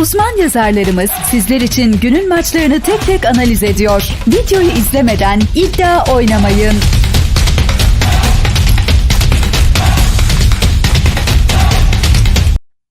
Uzman yazarlarımız sizler için günün maçlarını tek tek analiz ediyor. Videoyu izlemeden iddia oynamayın.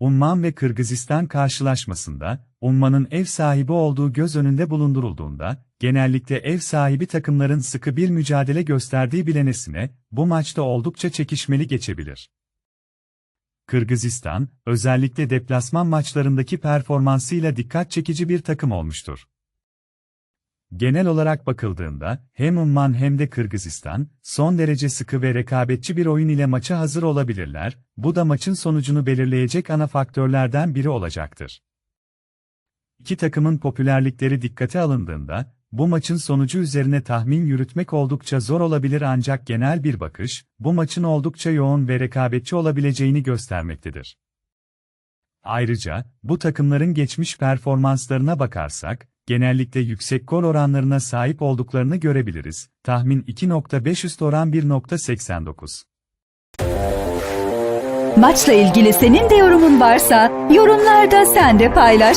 Umman ve Kırgızistan karşılaşmasında, Umman'ın ev sahibi olduğu göz önünde bulundurulduğunda, genellikle ev sahibi takımların sıkı bir mücadele gösterdiği bilenesine, bu maçta oldukça çekişmeli geçebilir. Kırgızistan, özellikle deplasman maçlarındaki performansıyla dikkat çekici bir takım olmuştur. Genel olarak bakıldığında, hem Umman hem de Kırgızistan, son derece sıkı ve rekabetçi bir oyun ile maça hazır olabilirler, bu da maçın sonucunu belirleyecek ana faktörlerden biri olacaktır. İki takımın popülerlikleri dikkate alındığında, bu maçın sonucu üzerine tahmin yürütmek oldukça zor olabilir ancak genel bir bakış, bu maçın oldukça yoğun ve rekabetçi olabileceğini göstermektedir. Ayrıca, bu takımların geçmiş performanslarına bakarsak, genellikle yüksek gol oranlarına sahip olduklarını görebiliriz. Tahmin 2.5 üst oran 1.89. Maçla ilgili senin de yorumun varsa yorumlarda sen de paylaş.